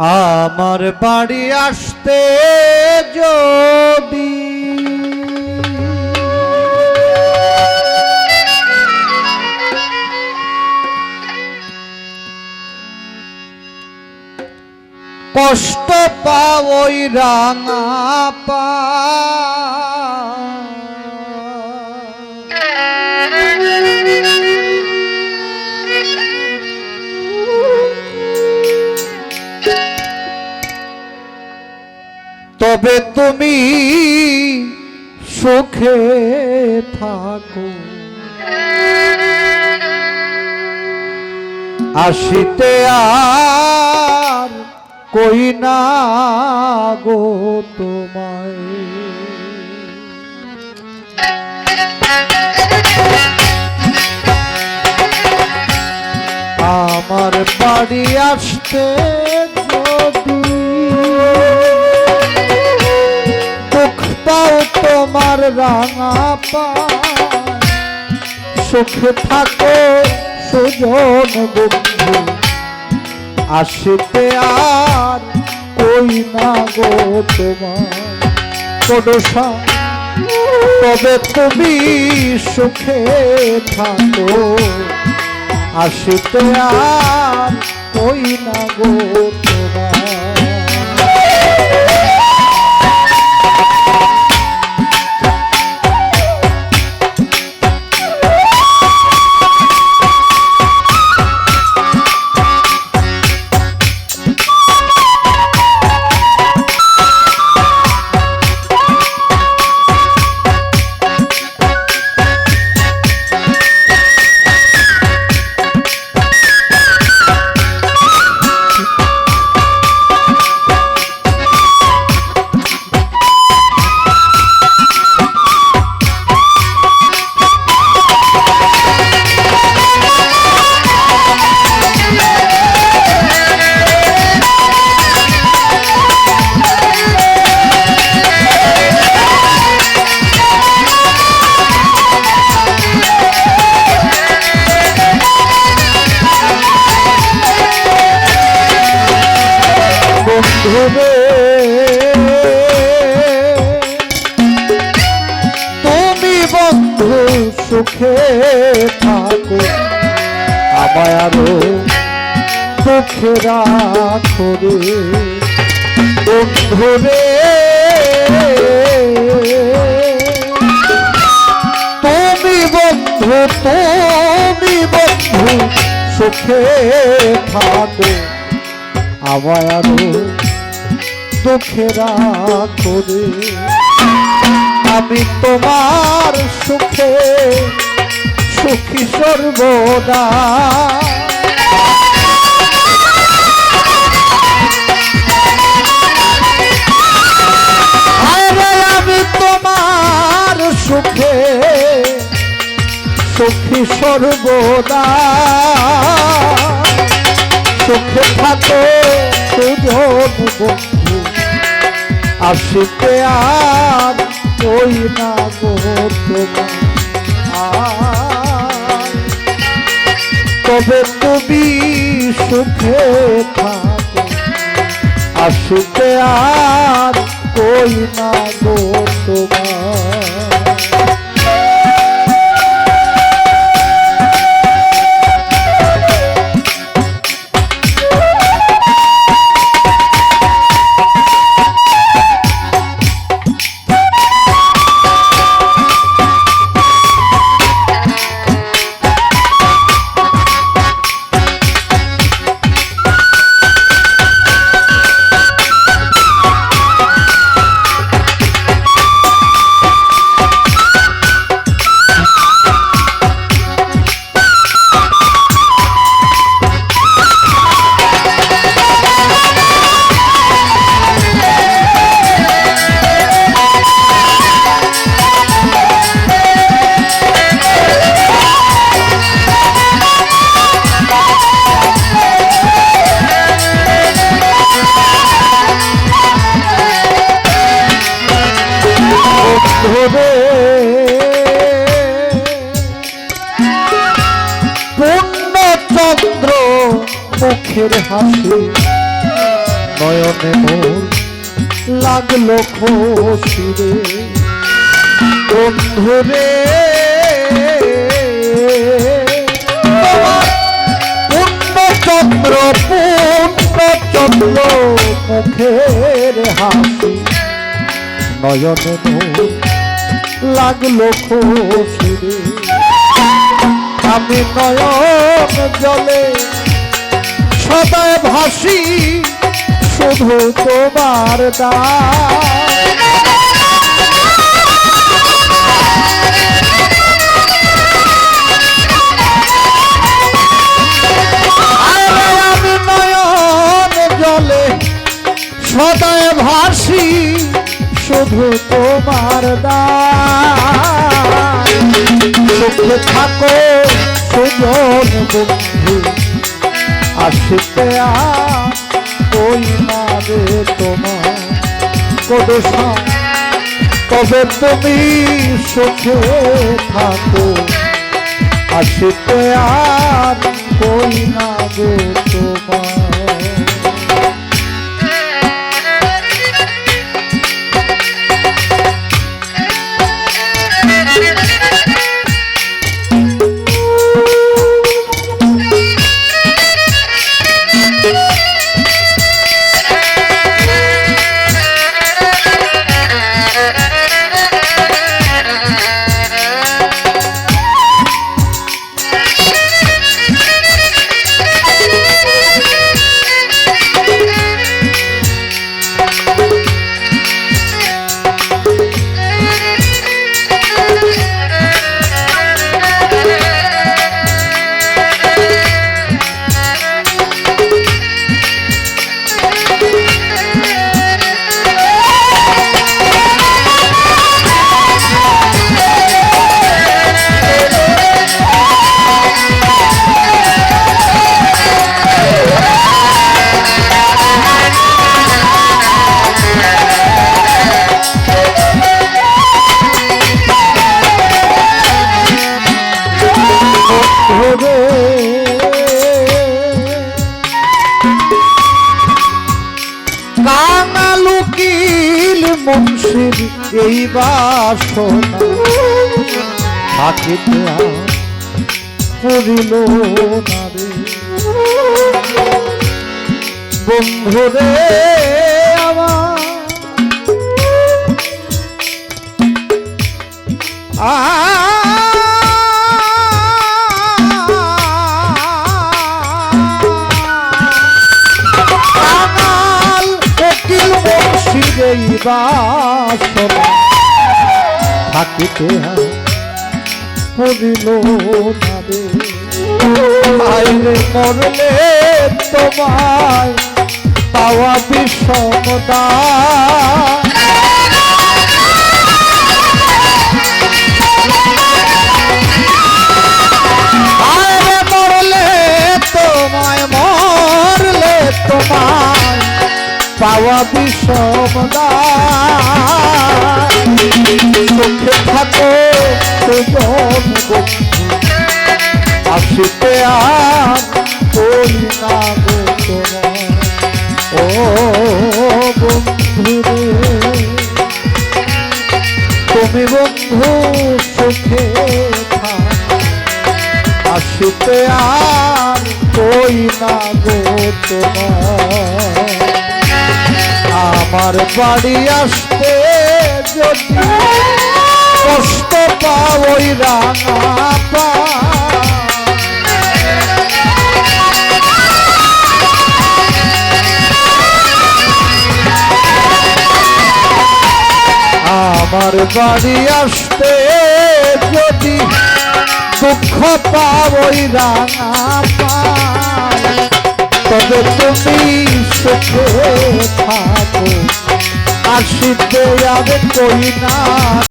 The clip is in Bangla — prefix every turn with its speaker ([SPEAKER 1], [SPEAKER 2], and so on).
[SPEAKER 1] আমার বাড়ি আসতে যদি কষ্ট পাওই রাঙা পা তবে তুমি সুখে থাকো। আসিতে আর কই না গো তোমায়। আমার বাড়ি আসতে তোমার রাঙা সুখে থাকো সুজন বন্ধু। আসিতে আর কই না গো তোমার তবে তুমি সুখে থাকো। আসিতে আর কই না গো তোমার বন্ধুরে তুমি বন্ধু সুখে থাকো, আমায় আরও দুঃখে রাখো রে। বন্ধুরে তুমি বন্ধু তুমি বন্ধু সুখে থাকো, আমায় আরও দুঃখে করে আমি তোমার সুখে, সুখী সর্বদা। আমি তোমার সুখে, সুখী সর্বদা। সুখে থাকো বন্ধু আসিতে আর ওই না তোমার? তবে তুমি সুখে থাকো। আসিতে আর কই না গো ধরে পূর্ণচন্দ্র মুখের হাসি নয়নে মোর লাগল খুশিরে বন্ধুরে পূর্ণচন্দ্র পূর্ণচন্দ্র মুখের হাসি নয়নে মোর লাগল খুশিরে আমি নয়ন জলে সদায় ভাসি, শুধু তোমার দা সদায় ভাসি, শুধু তোমার দান। সুখে থাকো সুজন বন্ধু। আসিতে রে তোমার কদসা তবে তুমি সুখে থাকো? আসিতে আর কই না তোমার কাঙালুকিল মুন্সির এই বাসনা। থাকিতে করিল না রে। বন্ধুরে আমার কাঙাল বাসনা থাকিতে পড়িল না রে আইলে মরলে তোমায় পাওয়া বিষমদা পাওয়া বিষমদা থাকো আসিতে তুমি বন্ধু সুখে আসিতে আর কই না গো তোমার আমার বাড়ি আসতে যদি কষ্ট পাওই রাঙা পা। আমার বাড়ি আসতে যদি দুঃখ পাওই রাঙা পাই তবে তুমি সুখে থাকো। আর কই না